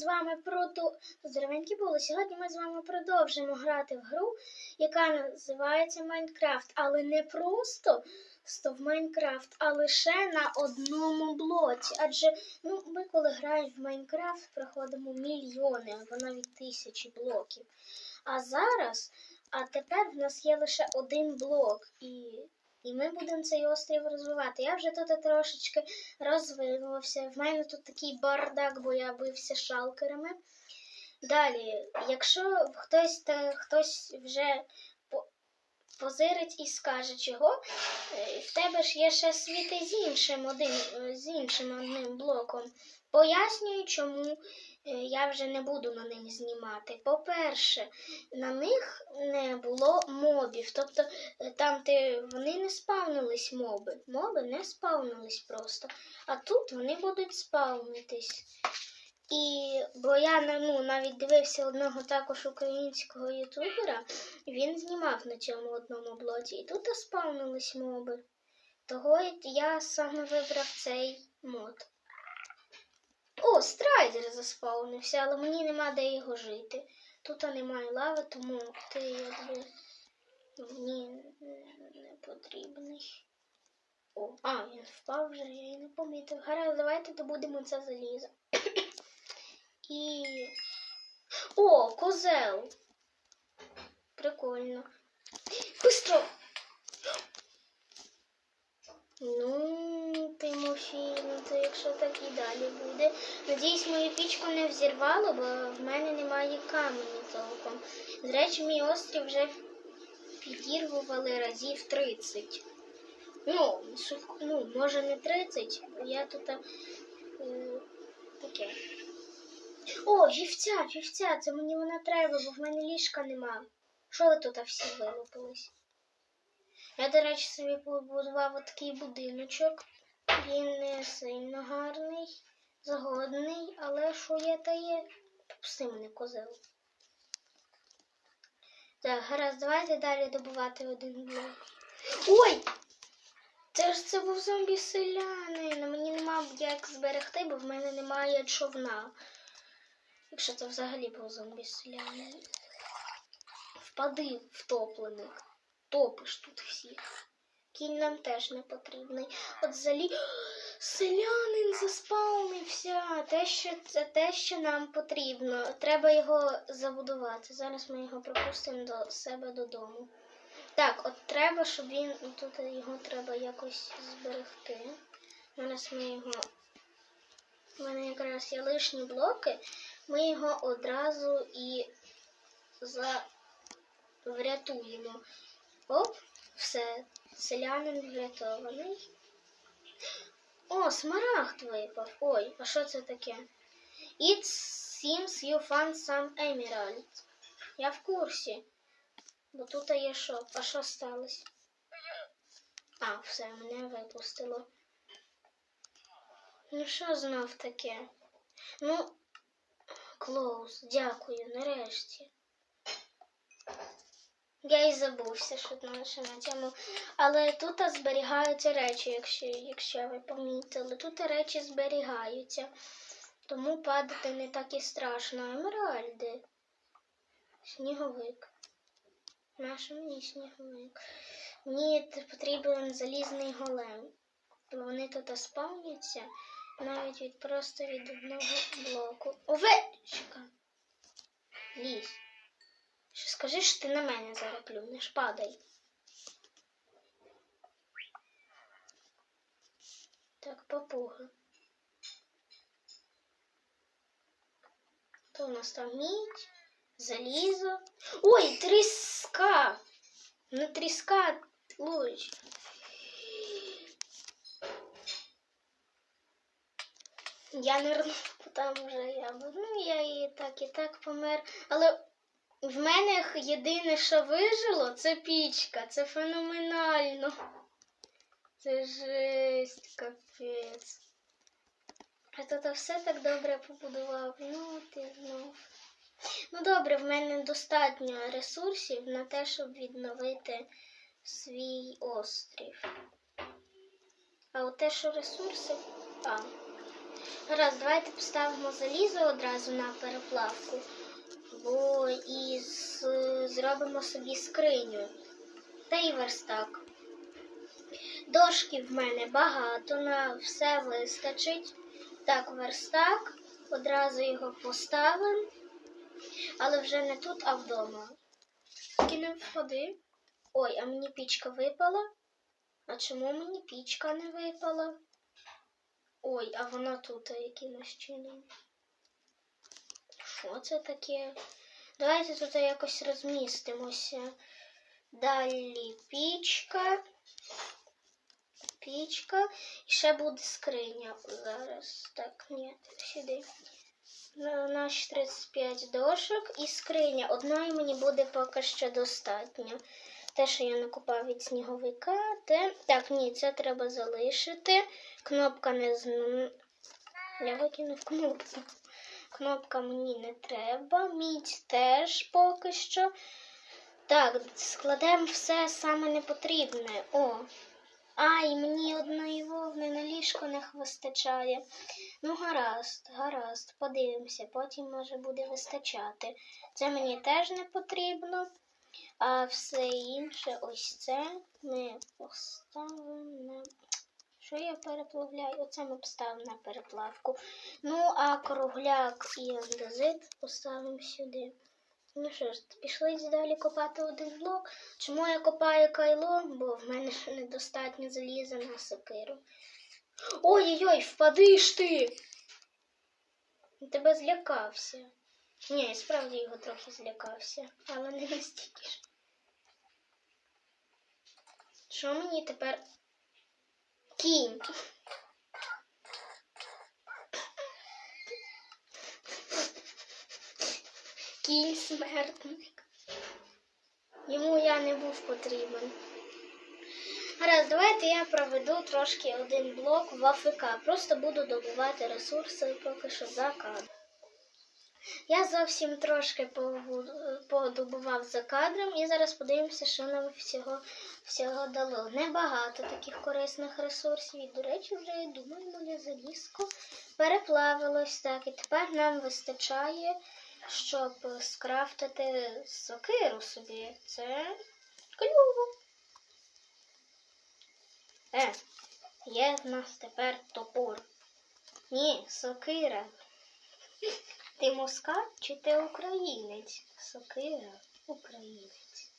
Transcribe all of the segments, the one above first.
з вами проду... Здоровенькі були. Сьогодні ми з вами продовжимо грати в гру, яка називається Майнкрафт. Але не просто в Майнкрафт, а лише на одному блоці. Адже ну, ми, коли граємо в Майнкрафт, проходимо мільйони або навіть тисячі блоків. А зараз, а тепер в нас є лише один блок. І і ми будемо цей острів розвивати. Я вже тут трошечки розвивався. В мене тут такий бардак, бо я бився шалкерами. Далі, якщо хтось та, хтось вже позирить і скаже, чого, е, в тебе ж є ще світи з іншим один, з іншим одним блоком. Пояснюю, чому я вже не буду на них знімати. По-перше, на них не було мобів. Тобто е, там, де вони не спавнились моби. Моби не спавнились просто. А тут вони будуть спавнитись. І бо я ну, навіть дивився одного також українського ютубера, він знімав на цьому одному блоці. І тут спавнились моби. Того я саме вибрав цей мод. О, страйдер заспавнився, але мені нема де його жити. Тут немає лави, тому ти якби мені не потрібний. О, а, він впав вже, я і не помітив. Гаразд, давайте добудемо це залізо. І. О, козел! Прикольно. Быстро! Ну, Тимофій, ну то якщо так і далі буде. Надіюсь, мою пічку не взірвало, бо в мене немає каменю толком. З речі, мій острів вже підірвували разів 30. Ну, ну, може не 30, я тут е, таке. О, вівця, вівця, це мені вона треба, бо в мене ліжка нема. Що ви тут всі вилупились? Я, до речі, собі побудував такий будиночок. Він не сильно гарний, загодний, але що є, та є. Пусти мене козел. Так, гаразд, давайте далі добувати один блок. Ой! Це ж це був зомбі селянин. Мені нема як зберегти, бо в мене немає човна. Якщо це взагалі був зомбі селянин. Впади втопленик. Топиш тут всіх. Кінь нам теж не потрібний. От залі. Селянин заспавнився. Те, що це те, що нам потрібно. Треба його забудувати. Зараз ми його пропустимо до себе додому. Так, от треба, щоб він тут його треба якось зберегти. Зараз ми його. У мене якраз є лишні блоки. Ми його одразу і за... врятуємо. Оп, все. Селянин врятований. О, смарагд випав. Ой, а що це таке? It seems you found some emeralds. Я в курсі. Бо тут є що? А що сталося? А, все, мене випустило. Ну що знов таке? Ну, Клоус, дякую, нарешті. Я і забувся, що наше на цьому. Але тут зберігаються речі, якщо, якщо ви помітили. Тут речі зберігаються. Тому падати не так і страшно. Емеральди. Сніговик. Наш мені сніговик. Мені потрібен залізний голем. Бо вони тут спавняться навіть від просто від одного блоку. Овечка! Лізь. Що скажи, що ти на мене зараз плюнеш, падай. Так, папуга. То у нас там мідь, залізо. Ой, тріска! Не тріска, луч. Я не рву, там вже я. Ну, я і так, і так помер. Але в мене єдине, що вижило, це пічка. Це феноменально. Це жесть, капець. А тут все так добре побудував. Ну, ти знов. Ну добре, в мене достатньо ресурсів на те, щоб відновити свій острів. А от те, що ресурси. А. Раз, давайте поставимо залізо одразу на переплавку. Бо і зробимо собі скриню. Та й верстак. Дошки в мене багато, на все вистачить. Так, верстак. Одразу його поставимо. Але вже не тут, а вдома. Кинемо входи. Ой, а мені пічка випала. А чому мені пічка не випала? Ой, а вона тут якимось чином. Що це таке? Давайте тут якось розмістимося. Далі пічка. Пічка. І ще буде скриня зараз. Так, ні, сюди. Наші 35 дошок і скриня. Одної мені буде поки що достатньо. Те, що я накопав від сніговика, те. Так, ні, це треба залишити. Кнопка не з... Я викинув кнопку. Кнопка мені не треба. Мідь теж поки що. Так, складемо все саме непотрібне. О. Ай, мені одної вовни на ліжко не вистачає. Ну, гаразд, гаразд, подивимося, потім може буде вистачати. Це мені теж не потрібно. А все інше, ось це ми поставимо. Що я переплавляю? Оце ми поставимо на переплавку. Ну, а кругляк і андезит поставимо сюди. Ну що ж, пішли далі копати один блок. Чому я копаю кайло? Бо в мене недостатньо заліза на сокиру. Ой-ой-ой, впадиш ти! Тебе злякався. Ні, я справді його трохи злякався, але не настільки ж. Що мені тепер? Кінь. Кінь смертник. Йому я не був потрібен. Гаразд, давайте я проведу трошки один блок в АФК. Просто буду добувати ресурси поки що за кадром. Я зовсім трошки подобував за кадром і зараз подивимося, що нам всього, всього дало. Небагато таких корисних ресурсів. І, до речі, вже я думаю, моє залізко переплавилось так. І тепер нам вистачає, щоб скрафтити сокиру собі. Це клюво. Е, є в нас тепер топор. Ні, сокира. Ти москаль чи ти українець? Сокира, українець.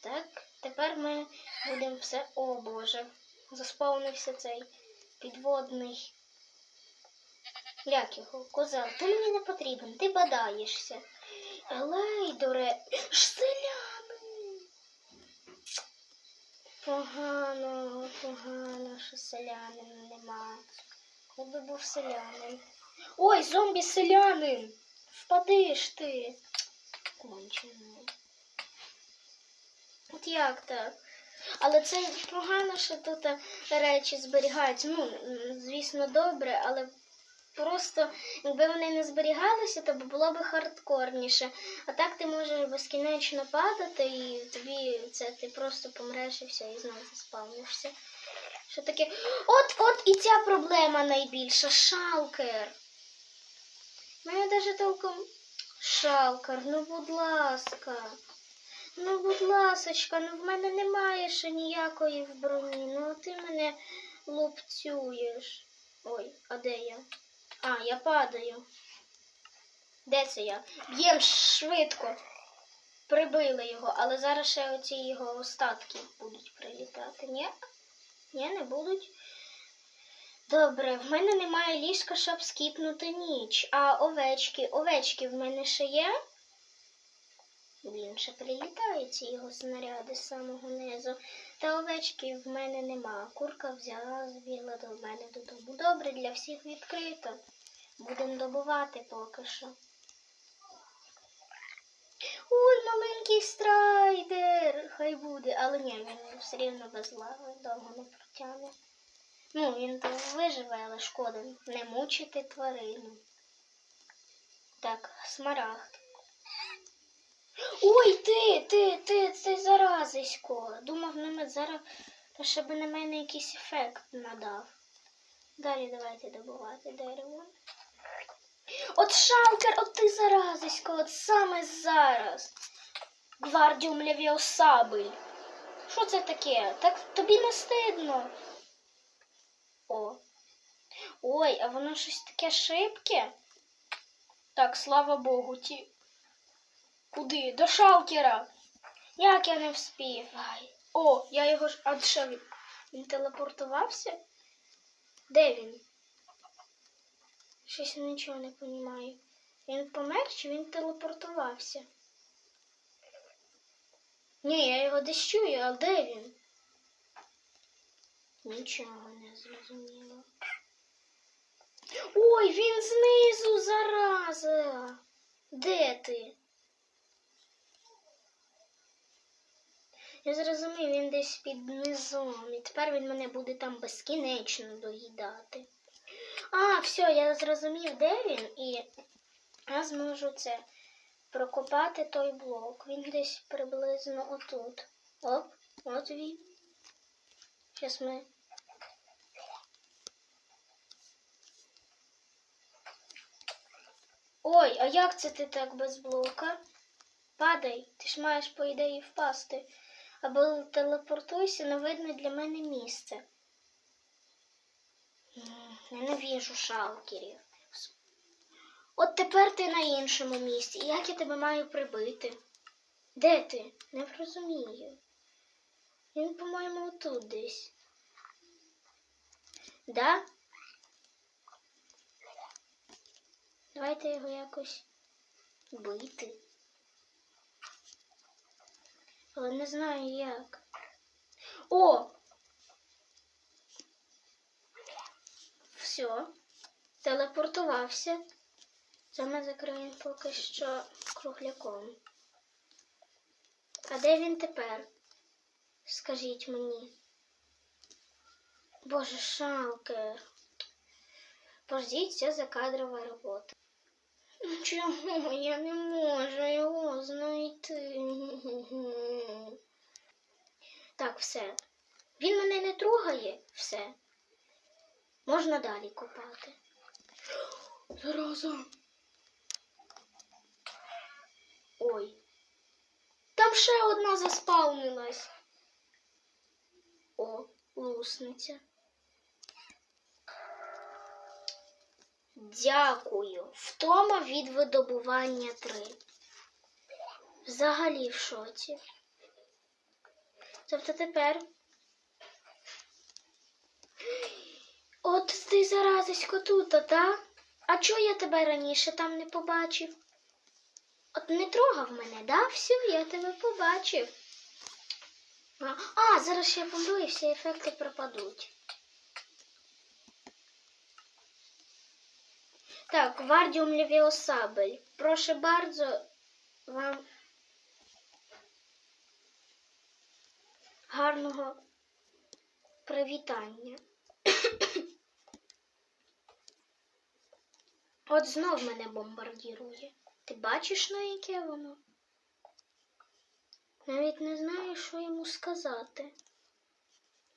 Так, тепер ми будемо все. О Боже, засповнився цей підводний. Як його? Козел, ти мені не потрібен, ти бадаєшся. Й. Ж селяни! Погано, погано, що селянин нема. Якби був селянин. Ой, зомбі-селянин! Впадиш ти. Кончено. От як так? Але це погано, що тут е, речі зберігаються. Ну, звісно, добре, але просто якби вони не зберігалися, то було б хардкорніше. А так ти можеш безкінечно падати, і тобі це ти просто помреш і все, і знову заспавнишся. Що таке? От, от і ця проблема найбільша. Шалкер. Мене навіть толком. Шалкер, ну будь ласка. Ну, будь ласочка, ну в мене немає ще ніякої в броні. Ну ти мене лупцюєш. Ой, а де я? А, я падаю. Де це я? Б'єм швидко. Прибили його, але зараз ще оці його остатки будуть прилітати. Ні? Ні, не будуть. Добре, в мене немає ліжка, щоб скіпнути ніч. А овечки, овечки в мене ще є. Він ще прилітає ці його снаряди з самого низу. Та овечки в мене нема. Курка взяла, збігла до мене додому. Добре, для всіх відкрито. Будемо добувати поки що. Ой, маленький страйдер! Хай буде, але ні, він все рівно без лави довго не протягне. Ну, він виживе, але шкода не мучити тварину. Так, смарагд. Ой, ти, ти, ти, ти заразисько. Думав, мене зараз, ще би на мене якийсь ефект надав. Далі давайте добувати дерево. От шалкер, от ти заразисько, от саме зараз. Гвардіум Левіосабель. Що це таке? Так тобі не стидно. О. Ой, а воно щось таке шибке. Так, слава Богу, ті. Куди? До шалкера. Як я не вспів? Ай. О, я його ж. А що він? Він телепортувався? Де він? Щось нічого не розумію. Він помер чи він телепортувався? Ні, я його десь чую, а де він? Нічого не зрозуміло. Ой, він знизу зараза. Де ти? Я зрозумів, він десь під низом. І тепер він мене буде там безкінечно доїдати. А, все, я зрозумів, де він, і я зможу це прокопати той блок. Він десь приблизно отут. Оп, от він. Зараз ми. Ой, а як це ти так без блока? Падай, ти ж маєш по ідеї впасти. Або телепортуйся на видне для мене місце. М, Ненавижу шалкерів. От тепер ти на іншому місці. Як я тебе маю прибити? Де ти? Не розумію. Він, по-моєму, отут десь. Да? Давайте його якось бити. Але не знаю як. О! Все. Телепортувався. Це ми закриємо поки що кругляком. А де він тепер? Скажіть мені. Боже, шалкер. Пождіть, це закадрова робота. Ну чому я не можу його знайти? Так, все. Він мене не трогає, все. Можна далі копати. Зараза. Ой. Там ще одна заспавнилась. О, лусниця. Дякую. Втома від видобування 3. Взагалі в шоці. Тобто тепер. От ти заразисько тут, та? А чого я тебе раніше там не побачив? От не трогав мене, да? Все, я тебе побачив. А, а зараз я помру і всі ефекти пропадуть. Так, Вардіум Левіосабель. Прошу bardzo вам гарного привітання. От знов мене бомбардірує. Ти бачиш, на яке воно? Навіть не знаю, що йому сказати.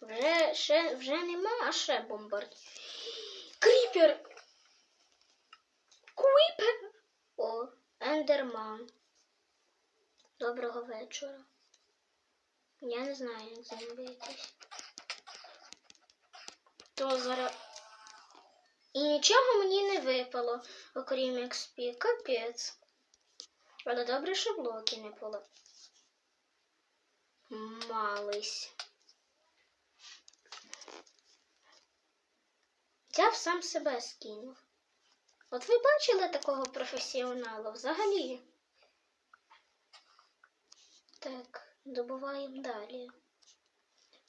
Вже, ще, вже нема, а ще бомбард. Кріпер! Кріпер! О, Ендерман. Доброго вечора. Я не знаю, як з ним. То зараз. І нічого мені не випало, окрім XP. Капець. Але добре, що блоки не було. Мались. Взяв сам себе скинув. От ви бачили такого професіонала взагалі? Так, добуваємо далі.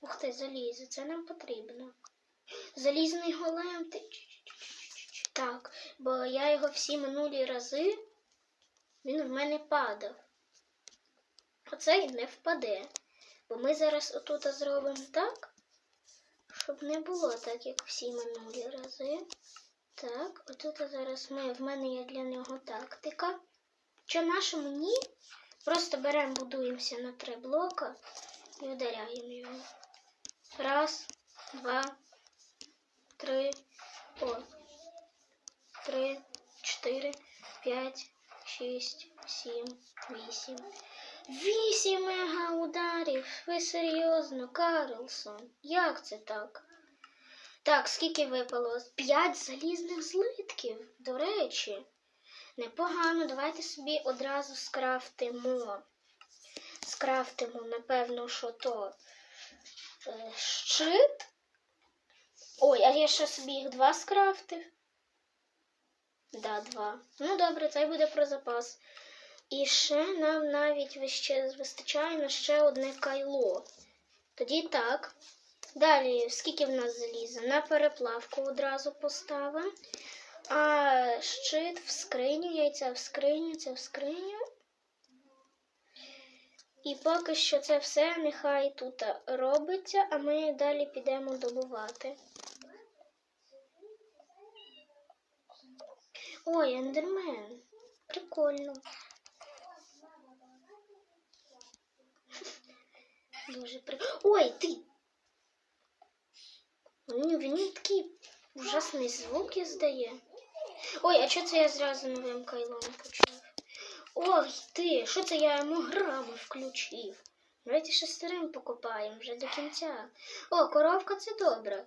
Ух ти, залізо, це нам потрібно. Залізний голем. Так, бо я його всі минулі рази, він в мене падав. Оцей не впаде. Бо ми зараз отут зробимо так, щоб не було так, як всі минулі рази. Так, отут зараз ми, в мене є для нього тактика. Що наша мені? Просто беремо, будуємося на три блока і ударяємо його. Раз, два, три, О. Три, чотири, п'ять, шість, сім, вісім. Вісім мега ударів. Ви серйозно, Карлсон? Як це так? Так, скільки випало? П'ять залізних злитків. До речі. Непогано, давайте собі одразу скрафтимо. Скрафтимо, напевно, що то е, щит. Ой, а я ще собі їх два скрафтив. Да, два. Ну добре, це буде про запас. І ще нам навіть вистачає на ще одне кайло. Тоді так. Далі, скільки в нас заліза? На переплавку одразу поставимо. А щит в скриню, яйця в скриню, це в скриню. І поки що це все нехай тут робиться, а ми далі підемо добувати. Ой, ендермен. Прикольно. Дуже при... Ой, ти! Він, він такий ужасний звук здає. Ой, а чого це я зразу новим кайлом почав? Ой, ти, що це я йому грами включив? Давайте ще старим покопаємо вже до кінця. О, коровка це добре.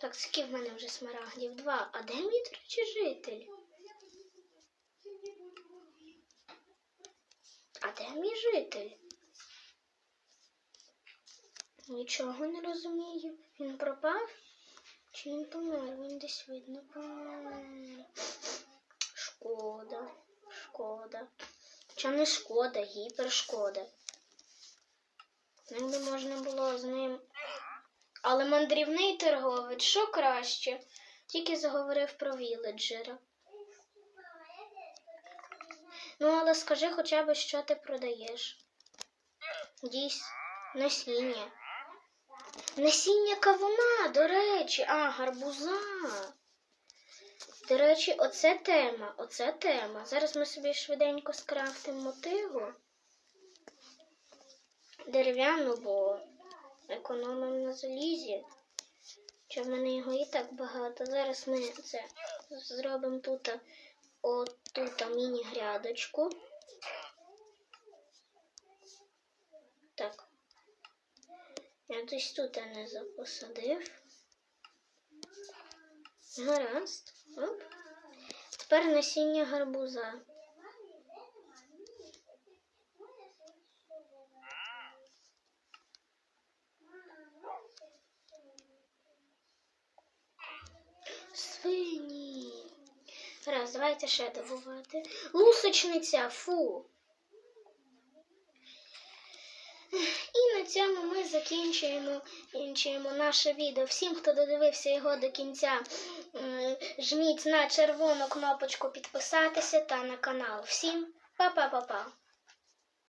Так, скільки в мене вже смарагдів? Два. А де мій, до житель? А де мій житель? Нічого не розумію. Він пропав? Чи він помер? Він десь видно помер. Шкода, шкода. Чи не шкода, гіпершкода. Якби можна було з ним. Але мандрівний торговець, що краще? Тільки заговорив про віледжера. Ну, але скажи хоча б, що ти продаєш. Дійсь, насіння. Насіння кавуна, до речі, а, гарбуза. До речі, оце тема, оце тема. Зараз ми собі швиденько скрафтимо мотигу. Дерев'яну, бо економимо на залізі. Чи в мене його і так багато. Зараз ми це зробимо тут отут міні-грядочку. Так. Я десь тут не запосадив. Гаразд. Оп. Тепер насіння гарбуза. Свині. Раз, давайте ще добувати. Лусочниця, фу. І на цьому ми закінчуємо закінчуємо наше відео. Всім, хто додивився його до кінця, жміть на червону кнопочку підписатися та на канал. Всім па-па-па-па!